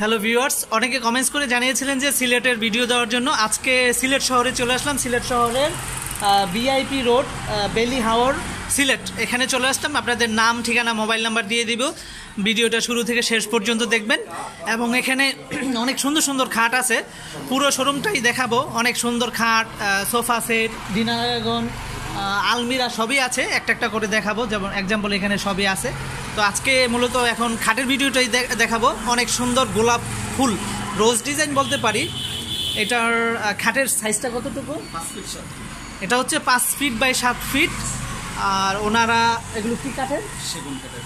Hello viewers অনেকে comments করে জানিয়েছিলেন যে সিলেটের ভিডিও দেওয়ার জন্য। আজকে সিলেট শহরে চলে আসলাম। সিলেট শহরের বিআইপি রোড বেলি হাওর সিলেট। এখানে চলে আসলাম। আপনাদের নাম, ঠিকানা মোবাইল নাম্বার দিয়ে দিব। ভিডিওটা শুরু থেকে শেষ পর্যন্ত দেখবেন। এবং এখানে অনেক সুন্দর সুন্দর খাট আছে। পুরো শোরুমটাই দেখাবো। অনেক সুন্দর খাট সোফা সেট ডিনারগন আলমিরা সবই আছে। একটা একটা করে দেখাবো। যেমন এক্সাম্পল এখানে সবই আছে। তো আজকে মূলত এখন খাটের ভিডিওটাই দেখাবো। অনেক সুন্দর গোলাপ ফুল রোজ ডিজাইন বলতে পারি। এটার খাটের সাইজটা কতটুকু? এটা হচ্ছে পাঁচ ফিট বাই সাত ফিট আর ওনারা এগুলো কি কাঠের? সেগুন কাঠের।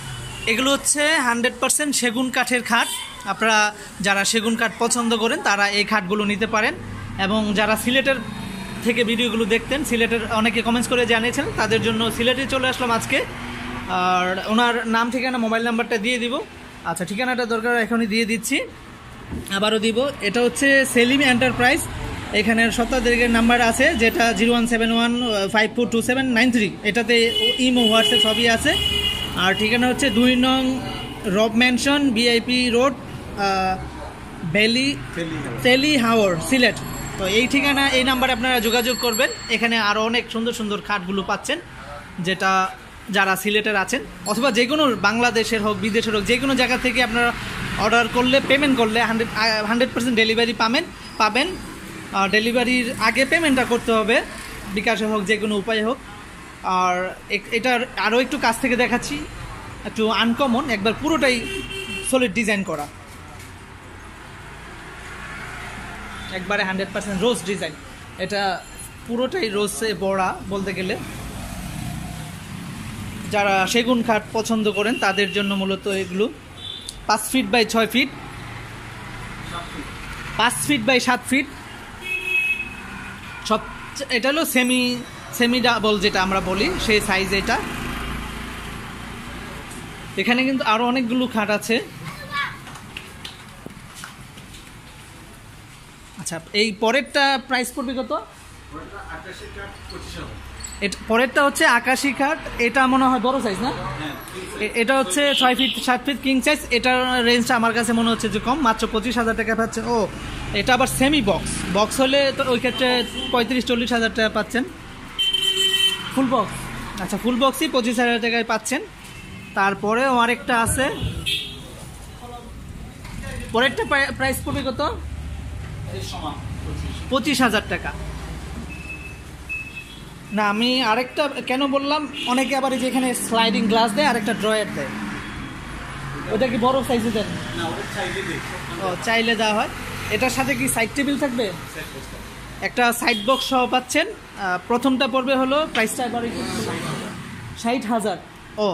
এগুলো হচ্ছে হান্ড্রেড পার্সেন্ট সেগুন কাঠের খাট। আপনারা যারা সেগুন কাঠ পছন্দ করেন তারা এই খাটগুলো নিতে পারেন। এবং যারা সিলেটের থেকে ভিডিওগুলো দেখতেন সিলেটের অনেকে কমেন্টস করে জানিয়েছেন তাদের জন্য সিলেটে চলে আসলাম আজকে। আর ওনার নাম ঠিকানা মোবাইল নাম্বারটা দিয়ে দিব। আচ্ছা ঠিকানাটা দরকার এখনই দিয়ে দিচ্ছি। আবারও দিব। এটা হচ্ছে সেলিম এন্টারপ্রাইজ। এখানের সত্তাধিকারের নাম্বার আছে যেটা zero one seven one five four two seven nine three. এটাতে ইমো হোয়াটসঅ্যাপ সবই আছে। আর ঠিকানা হচ্ছে দুই নং রব ম্যানশন বিআইপি রোড ভ্যালি তেলি হাওর সিলেট। তো এই ঠিকানা এই নাম্বারে আপনারা যোগাযোগ করবেন। এখানে আরও অনেক সুন্দর সুন্দর খাটগুলো পাচ্ছেন যেটা যারা সিলেটের আছেন, অথবা যে কোনো বাংলাদেশের হোক, বিদেশের হোক, যে কোনো জায়গা থেকে আপনারা অর্ডার করলে পেমেন্ট করলে হান্ড্রেড হান্ড্রেড পার্সেন্ট ডেলিভারি পাবেন। পাবেন ডেলিভারির আগে পেমেন্টটা করতে হবে, বিকাশে হোক, যে কোনো উপায়ে হোক। আর এটার আরও একটু কাছ থেকে দেখাচ্ছি, একটু আনকমন একবার পুরোটাই সলিড ডিজাইন করা। একবারে হান্ড্রেড পার্সেন্ট রোজ ডিজাইন এটা পুরোটাই রোজে বড়া বলতে গেলে। যারা সেগুন খাট পছন্দ করেন, তাদের জন্য মূলত এগুলো। পাঁচ ফিট বাই ছয় ফিট পাঁচ ফিট বাই সাত ফিট সব এটা হলো সেমি সেমি ডাবল যেটা আমরা বলি, সেই সাইজ এটা। এখানে কিন্তু আরও অনেকগুলো খাট আছে। আচ্ছা এই পরেরটা প্রাইস পড়বে কত? পরেরটা হচ্ছে আকাশি খাট। এটা মনে হয় বড় সাইজ না? এটা হচ্ছে ছয় ফিট সাত ফিট কিং সাইজ এটার রেঞ্জটা আমার কাছে মনে হচ্ছে যে কম। মাত্র পঁচিশ হাজার টাকা পাচ্ছেন ও এটা আবার সেমি বক্স বক্স হলে তো ওই ক্ষেত্রে পঁয়ত্রিশ চল্লিশ হাজার টাকা পাচ্ছেন। ফুল বক্স আচ্ছা ফুল বক্সই পঁচিশ হাজার টাকায় পাচ্ছেন। তারপরেও আরেকটা আছে। পরেরটা প্রাইস পড়বে কত? পঁচিশ হাজার টাকা। না আমি আরেকটা কেন বললাম? অনেকে আবার এই যে এখানে স্লাইডিং গ্লাস দেয় আরেকটা ড্রয়ার দেয়। ওটা কি বড় সাইজে দেন? ও চাইলে দেওয়া হয়। এটার সাথে কি সাইড টেবিল থাকবে? একটা সাইড বক্স সহ পাচ্ছেন। প্রথমটা পড়বে হলো প্রাইসটা এবার ষাট হাজার। ও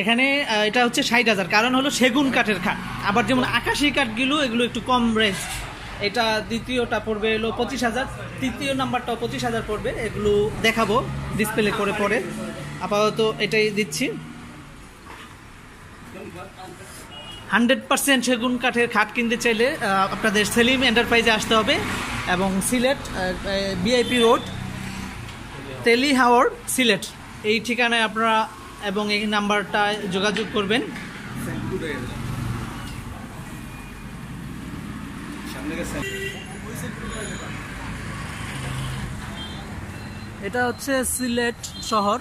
এখানে এটা হচ্ছে ষাট হাজার। কারণ হলো সেগুন কাঠের খাট। আবার যেমন আকাশি কাঠগুলো এগুলো একটু কম রেঞ্জ এটা দ্বিতীয়টা পড়বে এলো পঁচিশ হাজার, তৃতীয় নাম্বারটাও পঁচিশ হাজার পড়বে, এগুলো দেখাবো ডিসপ্লে করে পরে। আপাতত এটাই দিচ্ছি। হান্ড্রেড পার্সেন্ট সেগুন কাঠের খাট কিনতে চাইলে আপনাদের সেলিম এন্টারপ্রাইজে আসতে হবে এবং সিলেট বিআইপি রোড তেলি হাওর, সিলেট। এই ঠিকানায় আপনারা এবং এই নাম্বারটা যোগাযোগ করবেন। এটা হচ্ছে সিলেট শহর।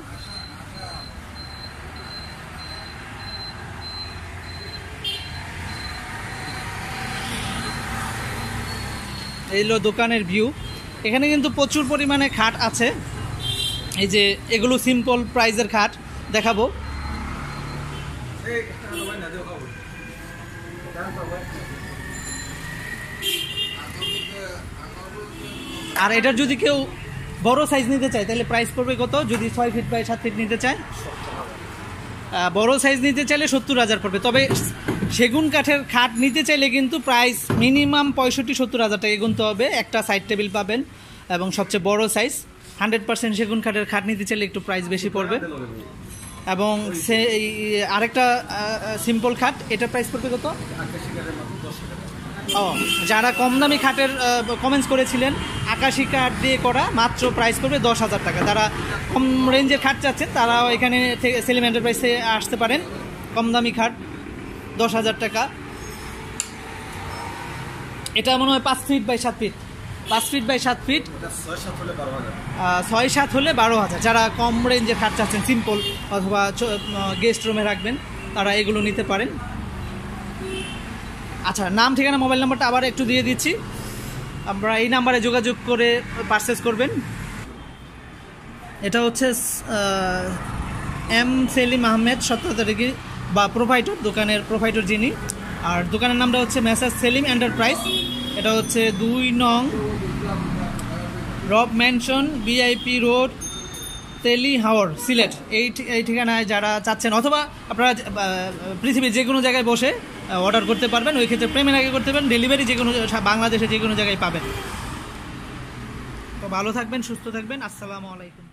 এই হলো দোকানের ভিউ। এখানে কিন্তু প্রচুর পরিমাণে খাট আছে। এই যে এগুলো সিম্পল প্রাইজের খাট, দেখাবো। আর এটার যদি কেউ বড় সাইজ নিতে চায়, তাহলে প্রাইস পড়বে কত? যদি ছয় ফিট বাই সাত ফিট নিতে চায়। বড় সাইজ নিতে চাইলে সত্তর হাজার পড়বে। তবে সেগুন কাঠের খাট নিতে চাইলে কিন্তু প্রাইস মিনিমাম পঁয়ষট্টি সত্তর হাজার টাকা গুনতে হবে। একটা সাইড টেবিল পাবেন এবং সবচেয়ে বড় সাইজ হান্ড্রেড পার্সেন্ট সেগুন কাঠের খাট নিতে চাইলে একটু প্রাইস বেশি পড়বে। এবং সে আরেকটা সিম্পল খাট, এটা প্রাইস পড়বে কত? ও, যারা কম দামি খাটের কমেন্টস করেছিলেন আকাশি কাঠ দিয়ে করা মাত্র প্রাইস পড়বে দশ হাজার টাকা। যারা কম রেঞ্জের খাট চাচ্ছেন তারাও এখানে থেকে সেলিম এন্টারপ্রাইসে আসতে পারেন। কম দামি খাট দশ হাজার টাকা। এটা মনে হয় পাঁচ ফিট বাই সাত ফিট পাঁচ ফিট বাই সাত ফিট ছয় সাত হলে বারো হাজার। ছয় সাত হলে বারো হাজার। যারা কম রেঞ্জের খাট চাচ্ছেন সিম্পল অথবা গেস্ট রুমে রাখবেন তারা এগুলো নিতে পারেন। আচ্ছা নাম ঠিকানা মোবাইল নাম্বারটা আবার একটু দিয়ে দিচ্ছি। আপনারা এই নাম্বারে যোগাযোগ করে পারচেস করবেন। এটা হচ্ছে এম সেলিম আহমেদ, সতেরো তারিখে, বা প্রোভাইডর দোকানের প্রোভাইডর যিনি। আর দোকানের নামটা হচ্ছে মেসাজ সেলিম এন্টারপ্রাইজ এটা হচ্ছে দুই নং রব ম্যানশন বিআইপি রোড তেলি হাওর, সিলেট। এই এই ঠিকানায় যারা চাচ্ছেন, অথবা আপনারা পৃথিবীর যে কোনো জায়গায় বসে অর্ডার করতে পারবেন। ওই ক্ষেত্রে প্রেমের আগে করতে পারবেন ডেলিভারি যে কোনো বাংলাদেশে যে কোনো জায়গায় পাবেন। তো ভালো থাকবেন, সুস্থ থাকবেন। আসসালামু আলাইকুম।